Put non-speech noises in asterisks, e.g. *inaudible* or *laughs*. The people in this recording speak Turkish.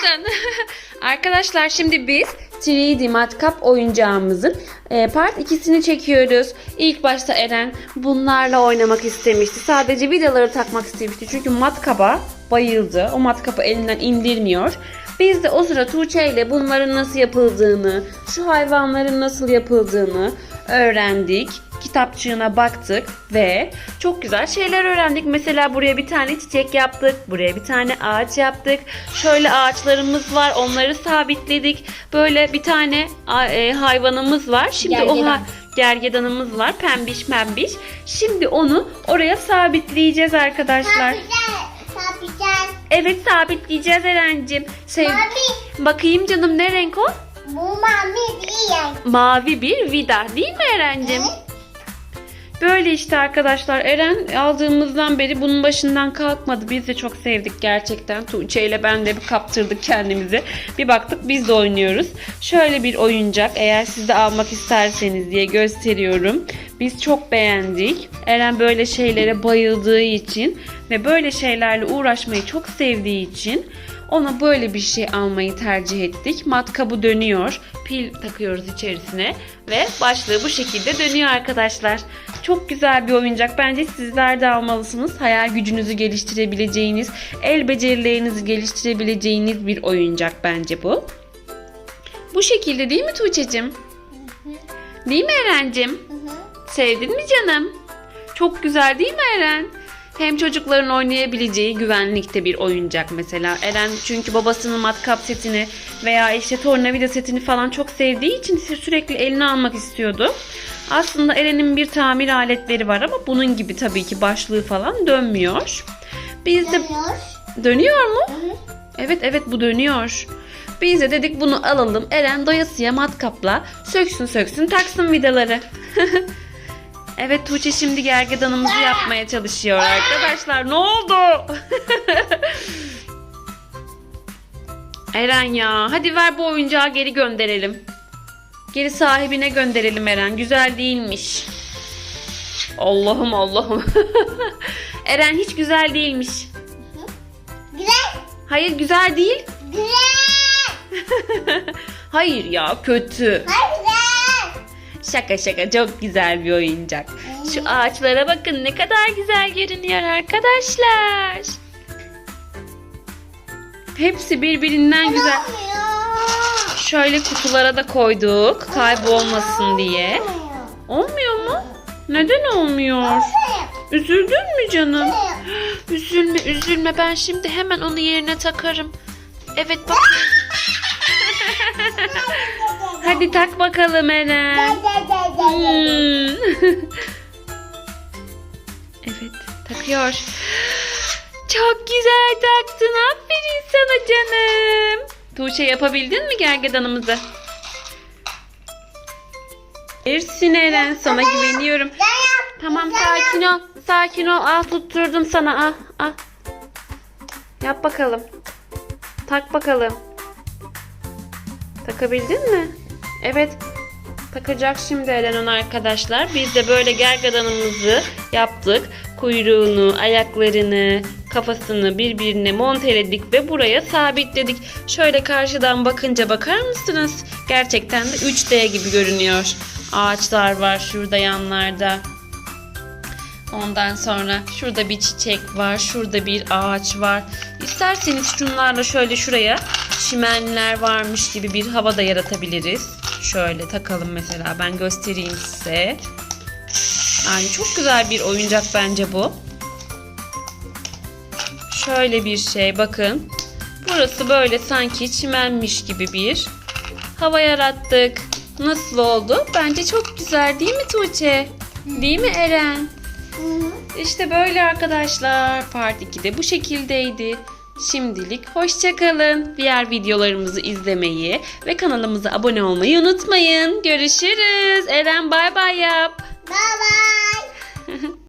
mısın? *laughs* Arkadaşlar şimdi biz 3D matkap oyuncağımızın e, part 2'sini çekiyoruz. İlk başta Eren bunlarla oynamak istemişti. Sadece vidaları takmak istemişti. Çünkü matkaba bayıldı. O matkapı elinden indirmiyor. Biz de o sıra Tuğçe ile bunların nasıl yapıldığını, şu hayvanların nasıl yapıldığını öğrendik. Kitapçığına baktık ve çok güzel şeyler öğrendik. Mesela buraya bir tane çiçek yaptık. Buraya bir tane ağaç yaptık. Şöyle ağaçlarımız var. Onları sabitledik. Böyle bir tane e, hayvanımız var. Şimdi o Gergedan. ha- gergedanımız var. Pembiş pembiş. Şimdi onu oraya sabitleyeceğiz arkadaşlar. Evet sabitleyeceğiz Eren'cim. Sev- Mavi. Bakayım canım ne renk o? Bu mavi değil. Mavi bir vida değil mi Eren'cim? Böyle işte arkadaşlar Eren aldığımızdan beri bunun başından kalkmadı. Biz de çok sevdik gerçekten. Tuğçe ile ben de bir kaptırdık kendimizi. Bir baktık biz de oynuyoruz. Şöyle bir oyuncak eğer siz de almak isterseniz diye gösteriyorum. Biz çok beğendik. Eren böyle şeylere bayıldığı için ve böyle şeylerle uğraşmayı çok sevdiği için ona böyle bir şey almayı tercih ettik. Matkabı dönüyor. Pil takıyoruz içerisine ve başlığı bu şekilde dönüyor arkadaşlar. Çok güzel bir oyuncak. Bence sizler de almalısınız. Hayal gücünüzü geliştirebileceğiniz, el becerilerinizi geliştirebileceğiniz bir oyuncak bence bu. Bu şekilde değil mi Tuğçe'cim? Değil mi Eren'cim? Sevdin mi canım? Çok güzel değil mi Eren? Hem çocukların oynayabileceği güvenlikte bir oyuncak mesela. Eren çünkü babasının matkap setini veya işte tornavida setini falan çok sevdiği için sürekli eline almak istiyordu. Aslında Eren'in bir tamir aletleri var ama bunun gibi tabii ki başlığı falan dönmüyor. Biz de dönüyor mu? Evet evet bu dönüyor. Biz de dedik bunu alalım. Eren doyasıya matkapla söksün söksün taksın vidaları. *laughs* evet Tuğçe şimdi gergedanımızı yapmaya çalışıyor arkadaşlar. Ne oldu? *laughs* Eren ya hadi ver bu oyuncağı geri gönderelim. Geri sahibine gönderelim Eren. Güzel değilmiş. Allah'ım Allah'ım. *laughs* Eren hiç güzel değilmiş. Güzel. Hayır güzel değil. Güzel. *laughs* Hayır ya kötü. Hayır. Şaka şaka çok güzel bir oyuncak. Şu ağaçlara bakın ne kadar güzel görünüyor arkadaşlar. Hepsi birbirinden güzel. Şöyle kutulara da koyduk kaybolmasın diye. Olmuyor mu? Neden olmuyor? Üzüldün mü canım? Üzülme üzülme ben şimdi hemen onu yerine takarım. Evet bak. *laughs* Hadi tak bakalım Eren. Hmm. *laughs* evet takıyor. Çok güzel taktın. Aferin sana canım. Tuğçe yapabildin mi gergedanımızı? Ersin Eren sana güveniyorum. Tamam sakin ol. Sakin ol. Al tutturdum sana. Al. Al. Yap bakalım. Tak bakalım. Takabildin mi? Evet. Takacak şimdi Eren onu arkadaşlar. Biz de böyle gergadanımızı yaptık. Kuyruğunu, ayaklarını, kafasını birbirine monteledik ve buraya sabitledik. Şöyle karşıdan bakınca bakar mısınız? Gerçekten de 3D gibi görünüyor. Ağaçlar var şurada yanlarda. Ondan sonra şurada bir çiçek var, şurada bir ağaç var. İsterseniz şunlarla şöyle şuraya çimenler varmış gibi bir hava da yaratabiliriz. Şöyle takalım mesela ben göstereyim size. Yani çok güzel bir oyuncak bence bu. Şöyle bir şey bakın. Burası böyle sanki çimenmiş gibi bir hava yarattık. Nasıl oldu? Bence çok güzel değil mi Tuğçe? Değil mi Eren? İşte böyle arkadaşlar. Part 2'de bu şekildeydi. Şimdilik hoşçakalın. Diğer videolarımızı izlemeyi ve kanalımıza abone olmayı unutmayın. Görüşürüz. Eren bay bay yap. Bye bye.